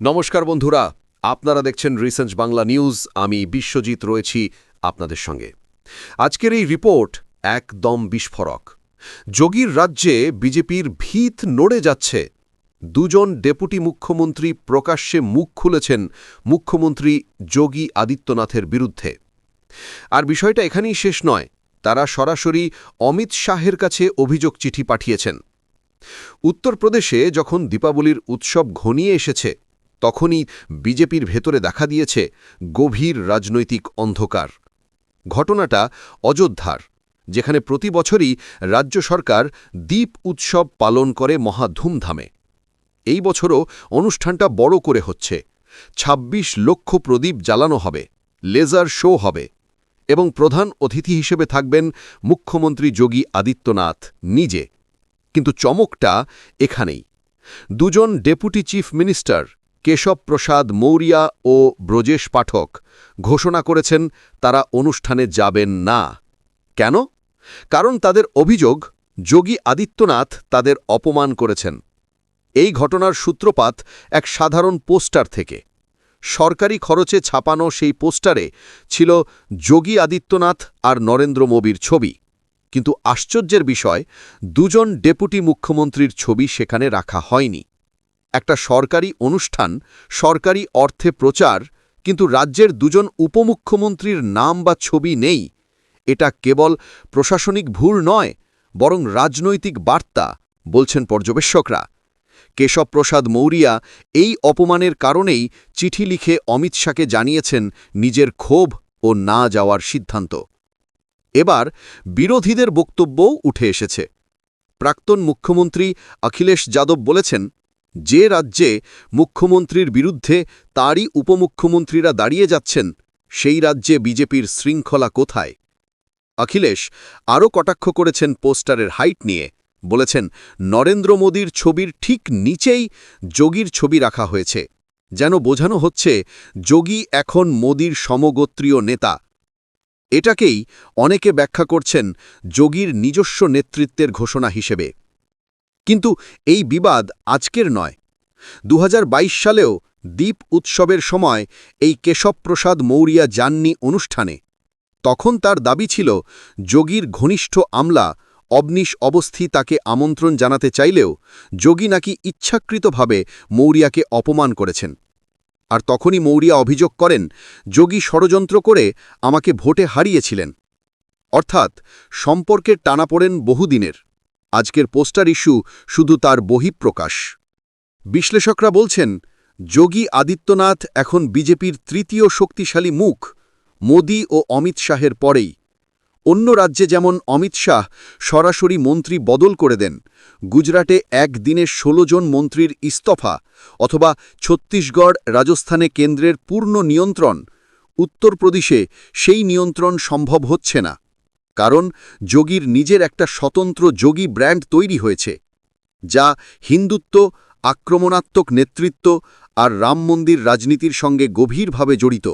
নমস্কার বন্ধুরা, আপনারা দেখছেন রিসার্চ বাংলা নিউজ, আমি বিশ্বজিৎ রয়েছি আপনাদের সঙ্গে। আজকের এই রিপোর্ট একদম বিস্ফোরক। যোগীর রাজ্যে বিজেপির ভিত নড়ে যাচ্ছে। দুজন ডেপুটি মুখ্যমন্ত্রী প্রকাশ্যে মুখ খুলেছেন মুখ্যমন্ত্রী যোগী আদিত্যনাথের বিরুদ্ধে। আর বিষয়টা এখানেই শেষ নয়, তারা সরাসরি অমিত শাহের কাছে অভিযোগ চিঠি পাঠিয়েছেন। উত্তরপ্রদেশে যখন দীপাবলির উৎসব ঘনিয়ে এসেছে তখনই বিজেপির ভেতরে দেখা দিয়েছে গভীর রাজনৈতিক অন্ধকার। ঘটনাটা অযোধ্যার, যেখানে প্রতি বছরই রাজ্য সরকার দ্বীপ উৎসব পালন করে মহা ধুমধামে। এই বছরও অনুষ্ঠানটা বড় করে হচ্ছে। ২৬ লক্ষ প্রদীপ জ্বালানো হবে, লেজার শো হবে এবং প্রধান অতিথি হিসেবে থাকবেন মুখ্যমন্ত্রী যোগী আদিত্যনাথ নিজে। কিন্তু চমকটা এখানেই। দুজন deputy chief minister Keshav Prasad Maurya ও ব্রজেশ পাঠক ঘোষণা করেছেন তারা অনুষ্ঠানে যাবেন না। কেন? কারণ তাদের অভিযোগ, যোগী আদিত্যনাথ তাদের অপমান করেছেন। এই ঘটনার সূত্রপাত এক সাধারণ পোস্টার থেকে। সরকারি খরচে ছাপানো সেই পোস্টারে ছিল যোগী আদিত্যনাথ আর নরেন্দ্র মোবির ছবি। কিন্তু আশ্চর্যের বিষয়, দুজন ডেপুটি মুখ্যমন্ত্রীর ছবি সেখানে রাখা হয়নি। একটা সরকারি অনুষ্ঠান, সরকারি অর্থে প্রচার, কিন্তু রাজ্যের দুজন উপমুখ্যমন্ত্রীর নাম বা ছবি নেই। এটা কেবল প্রশাসনিক ভুল নয়, বরং রাজনৈতিক বার্তা, বলছেন পর্যবেক্ষকরা। কেশব প্রসাদ মৌরিয়া এই অপমানের কারণেই চিঠি লিখে অমিত শাহকে জানিয়েছেন নিজের ক্ষোভ ও না যাওয়ার সিদ্ধান্ত। এবার বিরোধীদের বক্তব্যও উঠে এসেছে। প্রাক্তন মুখ্যমন্ত্রী অখিলেশ যাদব বলেছেন যে রাজ্যে মুখ্যমন্ত্রীর বিরুদ্ধে তারই উপমুখ্যমন্ত্রীরা দাঁড়িয়ে যাচ্ছেন, সেই রাজ্যে বিজেপির শৃঙ্খলা কোথায়? অখিলেশ আরও কটাক্ষ করেছেন পোস্টারের হাইট নিয়ে, বলেছেন, নরেন্দ্র মোদীর ছবির ঠিক নিচেই যোগীর ছবি রাখা হয়েছে। যেন বোঝানো হচ্ছে, যোগী এখন মোদীর সমগোত্রীয় নেতা। এটাকেই অনেকে ব্যাখ্যা করছেন, যোগীর নিজস্ব নেতৃত্বের ঘোষণা হিসেবে। কিন্তু এই বিবাদ আজকের নয়। দু সালেও দ্বীপ উৎসবের সময় এই কেশবপ্রসাদ মৌরিয়া যাননি অনুষ্ঠানে। তখন তার দাবি ছিল, যোগীর ঘনিষ্ঠ আমলা অবনিশ অবস্থি তাকে আমন্ত্রণ জানাতে চাইলেও যোগী নাকি ইচ্ছাকৃতভাবে মৌরিয়াকে অপমান করেছেন। আর তখনই মৌরিয়া অভিযোগ করেন, যোগী ষড়যন্ত্র করে আমাকে ভোটে হারিয়েছিলেন। অর্থাৎ সম্পর্কের টানাপোড়েন বহুদিনের। আজকের পোস্টার ইস্যু শুধু তার বহিঃপ্রকাশ। বিশ্লেষকরা বলছেন, যোগী আদিত্যনাথ এখন বিজেপির তৃতীয় শক্তিশালী মুখ, মোদি ও অমিত শাহের পরেই। অন্য রাজ্যে যেমন অমিত শাহ সরাসরি মন্ত্রী বদল করে দেন, গুজরাটে একদিনে ১৬ জন মন্ত্রীর ইস্তফা অথবা ছত্তিশগড় রাজস্থানে কেন্দ্রের পূর্ণ নিয়ন্ত্রণ, উত্তরপ্রদেশে সেই নিয়ন্ত্রণ সম্ভব হচ্ছে না। কারণ যোগীর নিজের একটা স্বতন্ত্র যোগী ব্র্যান্ড তৈরি হয়েছে, যা হিন্দুত্ব, আক্রমণাত্মক নেতৃত্ব আর রাম মন্দির রাজনীতির সঙ্গে গভীরভাবে জড়িত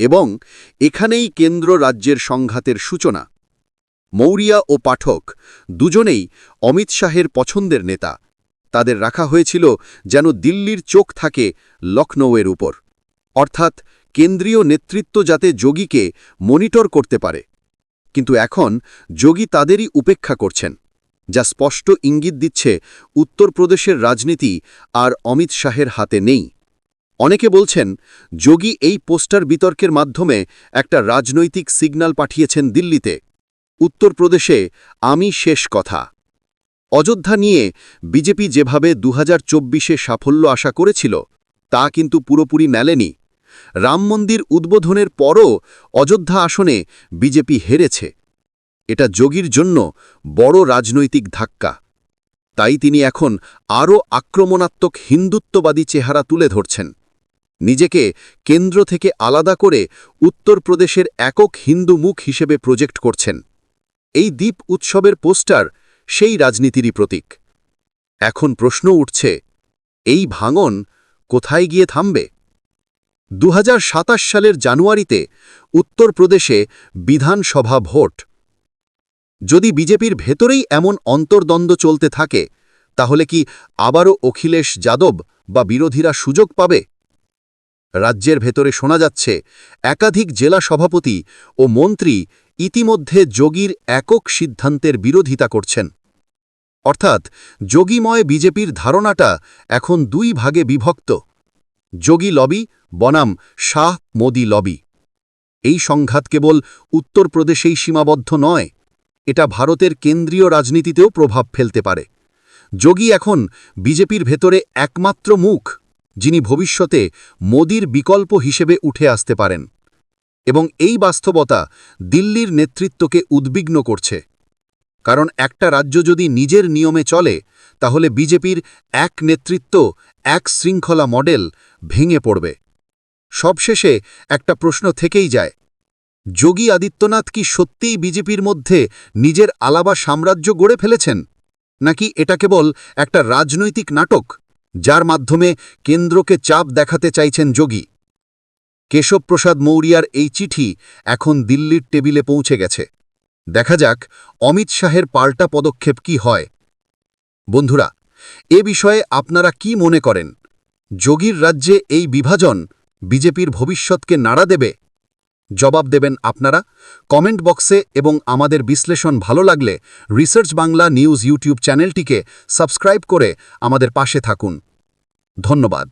এবং এখানেই কেন্দ্র রাজ্যের সংঘাতের সূচনা। মৌরিয়া ও পাঠক দুজনেই অমিত শাহের পছন্দের নেতা। তাদের রাখা হয়েছিল যেন দিল্লির চোখ থাকে লখনৌয়ের উপর। অর্থাৎ কেন্দ্রীয় নেতৃত্ব যাতে যোগীকে মনিটর করতে পারে। কিন্তু এখন যোগী তাদেরই উপেক্ষা করছেন, যা স্পষ্ট ইঙ্গিত দিচ্ছে উত্তরপ্রদেশের রাজনীতি আর অমিত শাহের হাতে নেই। অনেকে বলছেন, যোগী এই পোস্টার বিতর্কের মাধ্যমে একটা রাজনৈতিক সিগন্যাল পাঠিয়েছেন দিল্লিতে। উত্তরপ্রদেশে আমি শেষ কথা। অযোধ্যা নিয়ে বিজেপি যেভাবে দু হাজার সাফল্য আশা করেছিল, তা কিন্তু পুরোপুরি মেলেনি। রাম মন্দির উদ্বোধনের পরও অযোধ্যা আসনে বিজেপি হেরেছে। এটা যোগীর জন্য বড় রাজনৈতিক ধাক্কা। তাই তিনি এখন আরও আক্রমণাত্মক হিন্দুত্ববাদী চেহারা তুলে ধরছেন। নিজেকে কেন্দ্র থেকে আলাদা করে উত্তরপ্রদেশের একক হিন্দু মুখ হিসেবে প্রজেক্ট করছেন। এই দ্বীপ উৎসবের পোস্টার সেই রাজনীতিরই প্রতীক। এখন প্রশ্ন উঠছে, এই ভাঙন কোথায় গিয়ে থামবে? দু হাজার সাতাশ সালের জানুয়ারিতে উত্তরপ্রদেশে বিধানসভা ভোট। যদি বিজেপির ভেতরেই এমন অন্তর্দ্বন্দ্ব চলতে থাকে, তাহলে কি আবারও অখিলেশ যাদব বা বিরোধীরা সুযোগ পাবে? রাজ্যের ভেতরে শোনা যাচ্ছে, একাধিক জেলা সভাপতি ও মন্ত্রী ইতিমধ্যে যোগীর একক সিদ্ধান্তের বিরোধিতা করছেন। অর্থাৎ যোগীময় বিজেপির ধারণাটা এখন দুই ভাগে বিভক্ত। যোগী লবি, বনাম, শাহ মোদি লবি। এই সংঘাত কেবল উত্তরপ্রদেশেই সীমাবদ্ধ নয়, এটা ভারতের কেন্দ্রীয় রাজনীতিতেও প্রভাব ফেলতে পারে। যোগী এখন বিজেপির ভেতরে একমাত্র মুখ, যিনি ভবিষ্যতে মোদির বিকল্প হিসেবে উঠে আসতে পারেন। এবং এই বাস্তবতা দিল্লির নেতৃত্বকে উদ্বিগ্ন করছে। কারণ একটা রাজ্য যদি নিজের নিয়মে চলে, তাহলে বিজেপির এক নেতৃত্ব, এক শৃঙ্খলা মডেল ভেঙে পড়বে। সবশেষে একটা প্রশ্ন থেকেই যায়, যোগী আদিত্যনাথ কি সত্যিই বিজেপির মধ্যে নিজের আলাবা সাম্রাজ্য গড়ে ফেলেছেন? নাকি এটা কেবল একটা রাজনৈতিক নাটক, যার মাধ্যমে কেন্দ্রকে চাপ দেখাতে চাইছেন যোগী? কেশবপ্রসাদ মৌরিয়ার এই চিঠি এখন দিল্লির টেবিলে পৌঁছে গেছে। দেখা যাক অমিত শাহের পাল্টা পদক্ষেপ কি হয়। বন্ধুরা, এ বিষয়ে আপনারা কি মনে করেন? যোগীর রাজ্যে এই বিভাজন বিজেপির ভবিষ্যৎকে নাড়া দেবে? জবাব দেবেন আপনারা কমেন্ট বক্সে এবং আমাদের বিশ্লেষণ ভালো লাগলে রিসার্চ বাংলা নিউজ ইউটিউব চ্যানেলটিকে সাবস্ক্রাইব করে আমাদের পাশে থাকুন। ধন্যবাদ।